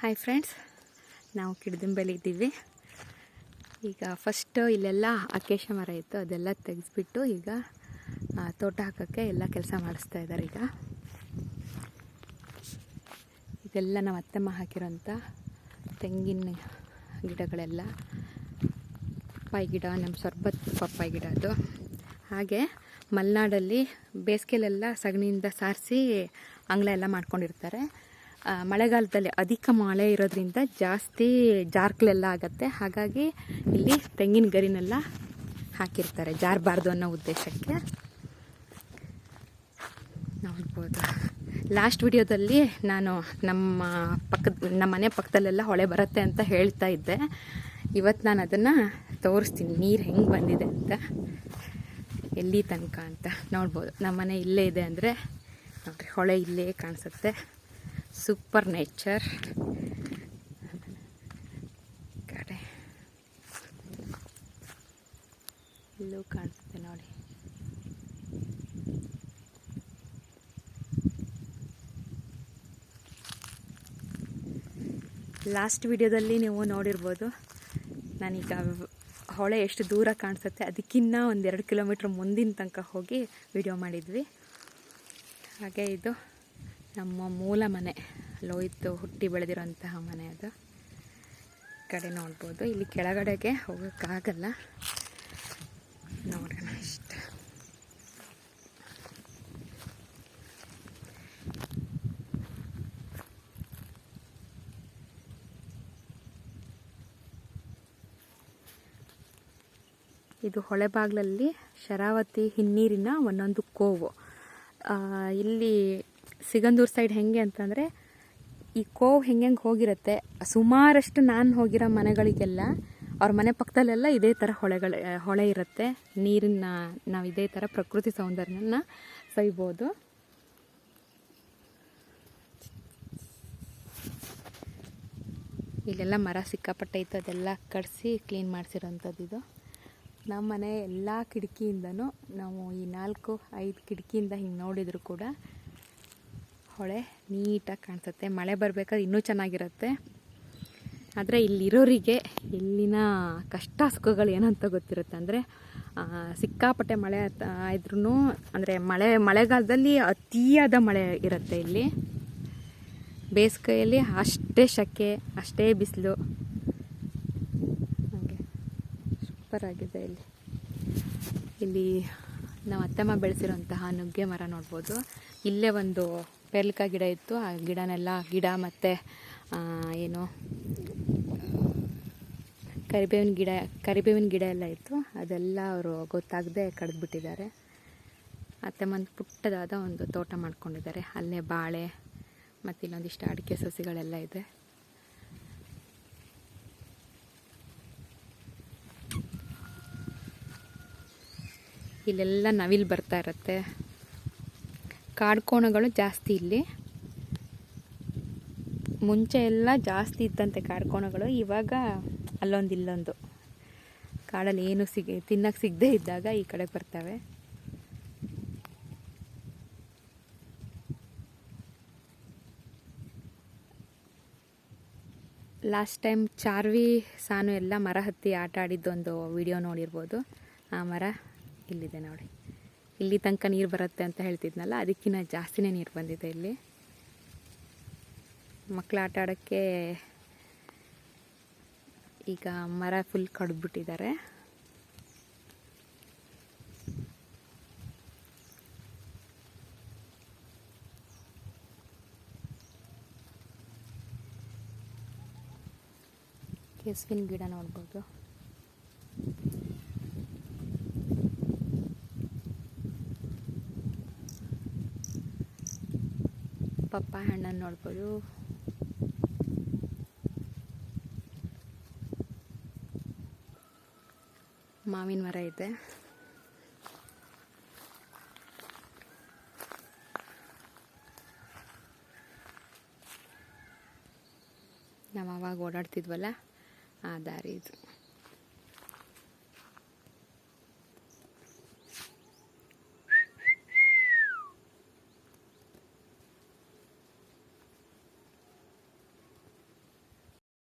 Hi friends ನಾವು ಕಿಡ್ದಂಬಲ್ಲಿ ಇದ್ದೀವಿ. ಈಗ ಫಸ್ಟು ಇಲ್ಲೆಲ್ಲ ಅಕೇಶ ಮರ ಇತ್ತು, ಅದೆಲ್ಲ ತೆಗೆಸ್ಬಿಟ್ಟು ಈಗ ತೋಟ ಹಾಕೋಕ್ಕೆ ಎಲ್ಲ ಕೆಲಸ ಮಾಡಿಸ್ತಾ ಇದ್ದಾರೆ ಈಗ. ಇದೆಲ್ಲ ನಮ್ಮ ಅತ್ತಮ್ಮ ಹಾಕಿರೋಂಥ ತೆಂಗಿನ ಗಿಡಗಳೆಲ್ಲ. ಪಪ್ಪಾಯಿ ಗಿಡ ನಮ್ಮ ಸೊರ್ಬತ್ ಪಪ್ಪಾಯಿ ಗಿಡ ಅದು. ಹಾಗೆ ಮಲೆನಾಡಲ್ಲಿ ಬೇಸಿಗೆಲೆಲ್ಲ ಸಗಣಿಯಿಂದ ಸಾರಿಸಿ ಅಂಗಳ ಎಲ್ಲ ಮಾಡ್ಕೊಂಡಿರ್ತಾರೆ. ಮಳೆಗಾಲದಲ್ಲಿ ಅಧಿಕ ಮಳೆ ಇರೋದ್ರಿಂದ ಜಾಸ್ತಿ ಜಾರ್ಕ್ಲೆಲ್ಲ ಆಗುತ್ತೆ. ಹಾಗಾಗಿ ಇಲ್ಲಿ ತೆಂಗಿನ ಗರಿನೆಲ್ಲ ಹಾಕಿರ್ತಾರೆ, ಜಾರಬಾರ್ದು ಅನ್ನೋ ಉದ್ದೇಶಕ್ಕೆ. ನೋಡ್ಬೋದು. ಲಾಸ್ಟ್ ವಿಡಿಯೋದಲ್ಲಿ ನಾನು ನಮ್ಮ ಪಕ್ಕದ, ನಮ್ಮ ಮನೆ ಪಕ್ಕದಲ್ಲೆಲ್ಲ ಹೊಳೆ ಬರುತ್ತೆ ಅಂತ ಹೇಳ್ತಾ ಇದ್ದೆ. ಇವತ್ತು ನಾನು ಅದನ್ನು ತೋರಿಸ್ತೀನಿ, ನೀರು ಹೆಂಗೆ ಬಂದಿದೆ ಅಂತ. ಎಲ್ಲಿ ತನಕ ಅಂತ ನೋಡ್ಬೋದು. ನಮ್ಮ ಮನೆ ಇಲ್ಲೇ ಇದೆ ಅಂದರೆ, ನೋಡಿರಿ, ಹೊಳೆ ಇಲ್ಲೇ ಕಾಣಿಸುತ್ತೆ. ಸೂಪರ್ ನೇಚರ್ ಕಡೆ ಇಲ್ಲೂ ಕಾಣಿಸುತ್ತೆ ನೋಡಿ. ಲಾಸ್ಟ್ ವಿಡಿಯೋದಲ್ಲಿ ನೀವು ನೋಡಿರ್ಬೋದು, ನಾನೀಗ ಹೊಳೆ ಎಷ್ಟು ದೂರ ಕಾಣಿಸುತ್ತೆ, ಅದಕ್ಕಿನ್ನ ಒಂದೆರಡು ಕಿಲೋಮೀಟ್ರ್ ಮುಂದಿನ ತನಕ ಹೋಗಿ ವಿಡಿಯೋ ಮಾಡಿದ್ವಿ. ಹಾಗೆ ಇದು. ನಮ್ಮ ಮೂಲ ಮನೆ ಲೋಹಿತ್ ಹುಟ್ಟಿ ಬೆಳೆದಿರೋಂತಹ ಮನೆ ಅದು. ಕಡೆ ನೋಡ್ಬೋದು, ಇಲ್ಲಿ ಕೆಳಗಡೆಗೆ ಹೋಗೋಕ್ಕಾಗಲ್ಲ. ನೋಡೋಣ ಇಷ್ಟ ಇದು ಹೊಳೆಬಾಗ್ಲಲ್ಲಿ ಶರಾವತಿ ಹಿನ್ನೀರಿನ ಒಂದೊಂದು ಕೋವು. ಇಲ್ಲಿ ಸಿಗಂದೂರು ಸೈಡ್ ಹೆಂಗೆ ಅಂತಂದರೆ, ಈ ಕೋವ್ ಹೆಂಗೆ ಹೆಂಗೆ ಹೋಗಿರುತ್ತೆ, ಸುಮಾರಷ್ಟು ನಾನು ಹೋಗಿರೋ ಮನೆಗಳಿಗೆಲ್ಲ ಅವ್ರ ಮನೆ ಪಕ್ಕದಲ್ಲೆಲ್ಲ ಇದೇ ಥರ ಹೊಳೆಗಳ ಹೊಳೆ ಇರುತ್ತೆ. ನೀರಿನ ನಾವು ಇದೇ ಥರ ಪ್ರಕೃತಿ ಸೌಂದರ್ಯನ ಸವಿಬೋದು. ಇಲ್ಲೆಲ್ಲ ಮರ ಸಿಕ್ಕಾಪಟ್ಟೆ ಇತ್ತು, ಅದೆಲ್ಲ ಕಡಿಸಿ ಕ್ಲೀನ್ ಮಾಡಿಸಿರೋಂಥದ್ದು ಇದು. ನಮ್ಮ ಮನೆ ಎಲ್ಲ ಕಿಟಕಿಯಿಂದನೂ ನಾವು ಈ ನಾಲ್ಕು, ಐದು ಕಿಟಕಿಯಿಂದ ಹಿಂಗೆ ನೋಡಿದರೂ ಕೂಡ ಹೊಳೆ ನೀಟಾಗಿ ಕಾಣಿಸುತ್ತೆ. ಮಳೆ ಬರಬೇಕಾದ್ರೆ ಇನ್ನೂ ಚೆನ್ನಾಗಿರುತ್ತೆ. ಆದರೆ ಇಲ್ಲಿರೋರಿಗೆ ಇಲ್ಲಿನ ಕಷ್ಟ ಸುಖಗಳು ಏನಂತ ಗೊತ್ತಿರುತ್ತೆ ಅಂದರೆ ಸಿಕ್ಕಾಪಟ್ಟೆ ಮಳೆ ಇದ್ರೂ ಅಂದರೆ ಮಳೆ, ಮಳೆಗಾಲದಲ್ಲಿ ಅತಿಯಾದ ಮಳೆ ಇರುತ್ತೆ ಇಲ್ಲಿ. ಬೇಸಿಗೆಯಲ್ಲಿ ಅಷ್ಟೇ ಶೆಕೆ, ಅಷ್ಟೇ ಬಿಸಿಲು. ಹಾಗೆ ಸೂಪರ್ ಆಗಿದೆ ಇಲ್ಲಿ. ಇಲ್ಲಿ ನಾವು ಅತ್ತಮ್ಮ ಬೆಳೆಸಿರೋಂತಹ ನುಗ್ಗೆ ಮರ ನೋಡ್ಬೋದು. ಇಲ್ಲೇ ಒಂದು ಪೇರ್ಲಿಕಾಯಿ ಗಿಡ ಇತ್ತು. ಆ ಗಿಡನೆಲ್ಲ ಗಿಡ ಮತ್ತು ಏನು, ಕರಿಬೇವಿನ ಗಿಡ ಕರಿಬೇವಿನ ಗಿಡ ಎಲ್ಲ ಇತ್ತು. ಅದೆಲ್ಲ ಅವರು ಗೊತ್ತಾಗದೆ ಕಡಿದ್ಬಿಟ್ಟಿದ್ದಾರೆ. ಅತ್ತಮ್ಮಂದು ಪುಟ್ಟದಾದ ಒಂದು ತೋಟ ಮಾಡ್ಕೊಂಡಿದ್ದಾರೆ. ಅಲ್ಲೇ ಬಾಳೆ ಮತ್ತು ಇನ್ನೊಂದಿಷ್ಟು ಅಡಿಕೆ ಸಸಿಗಳೆಲ್ಲ ಇದೆ. ಇಲ್ಲೆಲ್ಲ ನವಿಲು ಬರ್ತಾ ಇರುತ್ತೆ. ಕಾಡ್ಕೋಣಗಳು ಜಾಸ್ತಿ ಇಲ್ಲಿ. ಮುಂಚೆ ಎಲ್ಲ ಜಾಸ್ತಿ ಇದ್ದಂತೆ ಕಾಡ್ಕೋಣಗಳು ಇವಾಗ ಅಲ್ಲೊಂದು ಇಲ್ಲೊಂದು. ಕಾಡಲ್ಲಿ ಏನು ಸಿಗ ತಿನ್ನಕ್ಕೆ ಸಿಗದೇ ಇದ್ದಾಗ ಈ ಕಡೆ ಬರ್ತವೆ. ಲಾಸ್ಟ್ ಟೈಮ್ ಚಾರ್ವಿ ಸಾನು ಎಲ್ಲ ಮರ ಹತ್ತಿ ಆಟ ಆಡಿದ್ದೊಂದು ವಿಡಿಯೋ ನೋಡಿರ್ಬೋದು. ಆ ಮರ ಇಲ್ಲಿದೆ ನೋಡಿ. ಇಲ್ಲಿ ತನಕ ನೀರು ಬರುತ್ತೆ ಅಂತ ಹೇಳ್ತಿದ್ನಲ್ಲ ಅದಕ್ಕಿಂತ ಜಾಸ್ತಿನೇ ನೀರು ಬಂದಿದೆ ಇಲ್ಲಿ. ಮಕ್ಕಳು ಆಟ ಆಡೋಕ್ಕೆ ಈಗ ಮರ ಫುಲ್ ಕಡ್ದ್ಬಿಟ್ಟಿದ್ದಾರೆ. ಕೆಸುವಿನ ಗಿಡ ನೋಡ್ಬೋದು. ಪಪ್ಪಾಯ ಹಣ್ಣನ್ನು ನೋಡ್ಬೋದು. ಮಾವಿನ ಮರ ಇದೆ. ನಾವು ಅವಾಗ ಓಡಾಡ್ತಿದ್ವಲ್ಲ? ಆ ದಾರಿ ಇದು.